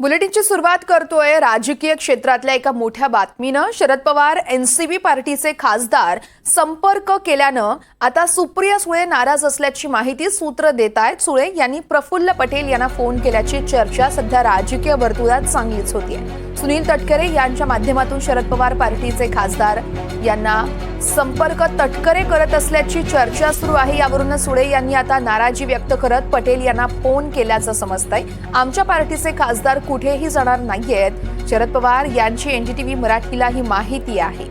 बुलेटिनची सुरुवात करतोय राजकीय क्षेत्रातल्या एका मोठ्या बातमीनं. शरद पवार एनसीबी पार्टीचे खासदार संपर्क केल्यानं आता सुप्रिया सुळे नाराज असल्याची माहिती सूत्र देत आहेत सुळे यांनी प्रफुल्ल पटेल यांना फोन केल्याची चर्चा सध्या राजकीय वर्तुळात चांगलीच आहे सुनील तटकरे यांच्या माध्यमातून शरद पवार पार्टीचे खासदार यांना संपर्क तटकरे करत असल्याची चर्चा सुरू आहे. यावरून सुळे यांनी आता नाराजी व्यक्त करत पटेल यांना फोन केल्याचं समजतंय. आमच्या पार्टीचे खासदार कुठेही जाणार नाहीयेत. शरद पवार यांची एनडीटीव्ही मराठीला ही माहिती आहे.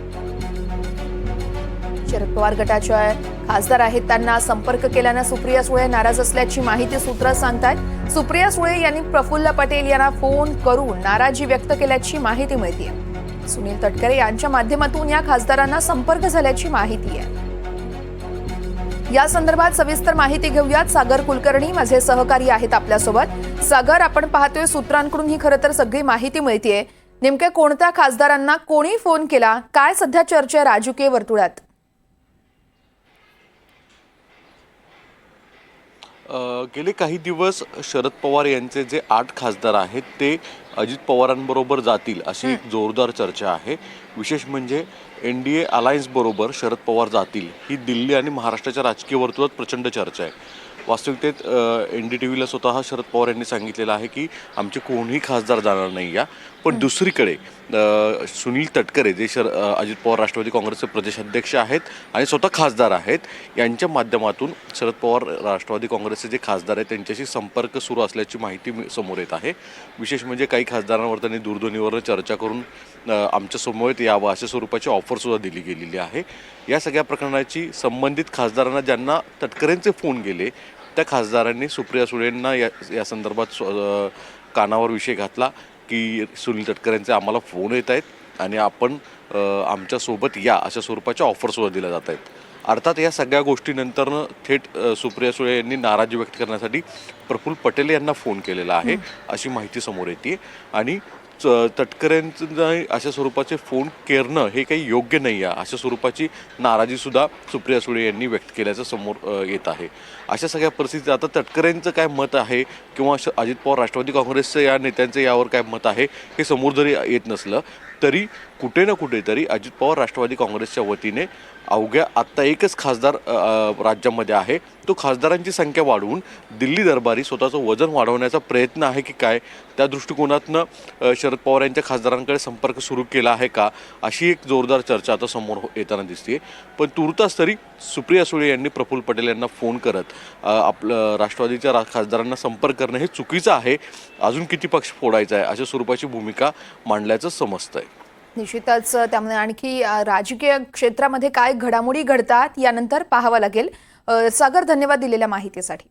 शरद पवार गटाच्या खासदार आहेत. त्यांना संपर्क केल्यानं सुप्रिया सुळे नाराज असल्याची माहिती सूत्र सांगतायत. सुप्रिया सुळे यांनी प्रफुल्ल पटेल यांना फोन करून नाराजी व्यक्त केल्याची माहिती मिळते सुनील तटकरे यांच्या माध्यमातून या खासदारांना संपर्क झाल्याची माहिती आहे. या संदर्भात सविस्तर माहिती घेऊयात. सागर कुलकर्णी माझे सहकारी आहेत आपल्यासोबत. सागर आपण पाहतोय सूत्रांकडून ही खरं तर सगळी माहिती मिळतीये. नेमक्या कोणत्या खासदारांना कोणी फोन केला? काय सध्या चर्चा राजकीय वर्तुळात? गेले काही दिवस शरद पवार यांचे जे आठ खासदार आहेत ते अजित पवारांबरोबर जातील अशी एक जोरदार चर्चा आहे. विशेष म्हणजे एन डी ए अलायन्सबरोबर शरद पवार जातील ही दिल्ली आणि महाराष्ट्राच्या राजकीय वर्तुळात प्रचंड चर्चा आहे. वास्तविकतेत एन डी टी व्हीला स्वतः शरद पवार यांनी सांगितलेलं आहे की आमचे कोणीही खासदार जाणार नाही या. पण दुसरीकडे सुनील तटकरे जे शर अजित पवार राष्ट्रवादी काँग्रेसचे प्रदेशाध्यक्ष आहेत आणि स्वतः खासदार आहेत यांच्या माध्यमातून शरद पवार राष्ट्रवादी काँग्रेसचे जे खासदार आहेत त्यांच्याशी संपर्क सुरू असल्याची माहिती समोर येत आहे. विशेष म्हणजे काही खासदारांवर त्यांनी दूरध्वनीवर चर्चा करून अ, आमच्यासमोर यावं अशा स्वरूपाची ऑफरसुद्धा दिली गेलेली आहे. या सगळ्या प्रकरणाची संबंधित खासदारांना ज्यांना तटकरेंचे फोन गेले त्या खासदारांनी सुप्रिया सुळेंना या या संदर्भात कानावर विषय घातला की सुनील तटकरेंचे आम्हाला फोन येत आहेत आणि आपण आमच्यासोबत या अशा स्वरूपाच्या ऑफरसुद्धा दिल्या जात आहेत. अर्थात या सगळ्या गोष्टीनंतरनं थेट सुप्रिया सुळे यांनी नाराजी व्यक्त करण्यासाठी प्रफुल्ल पटेल यांना फोन केलेला आहे अशी माहिती समोर येते आणि च- तटकऱ्यांचं अशा स्वरूपाचे फोन केरणं हे काही योग्य नाही आहे. अशा स्वरूपाची नाराजीसुद्धा सुप्रिया सुळे यांनी व्यक्त केल्याचं समोर येत आहे. अशा सगळ्या परिस्थितीत आता तटकऱ्यांचं काय मत आहे किंवा श- अजित पवार राष्ट्रवादी काँग्रेसचं या नेत्यांचं यावर काय मत आहे हे समोर जरी येत नसलं तरी कुठे ना कुठेतरी अजित पवार राष्ट्रवादी काँग्रेसच्या वतीने अवघ्या आत्ता एकच खासदार राज्यामध्ये आहे. तो खासदारांची संख्या वाढवून दिल्ली दरबारी स्वतःचं वजन वाढवण्याचा प्रयत्न आहे की काय? त्या दृष्टिकोनातनं शरद पवार यांच्या खासदारांकडे संपर्क सुरू केला आहे का? अशी एक जोरदार चर्चा आता समोर हो- येताना दिसते पण तुर्तास तरी सुप्रिया सुळे यांनी प्रफुल्ल पटेल यांना फोन करत आपलं राष्ट्रवादीच्या रा खासदारांना संपर्क करणं हे चुकीचं आहे. अजून किती पक्ष फोडायचा आहे अशा स्वरूपाची भूमिका मांडल्याचं समजतं आहे निश्चितच त्यामुळे आणखी राजकीय क्षेत्रामध्ये काय घडामोडी घडतात यानंतर पाहावं लागेल. सागर धन्यवाद दिलेल्या माहितीसाठी.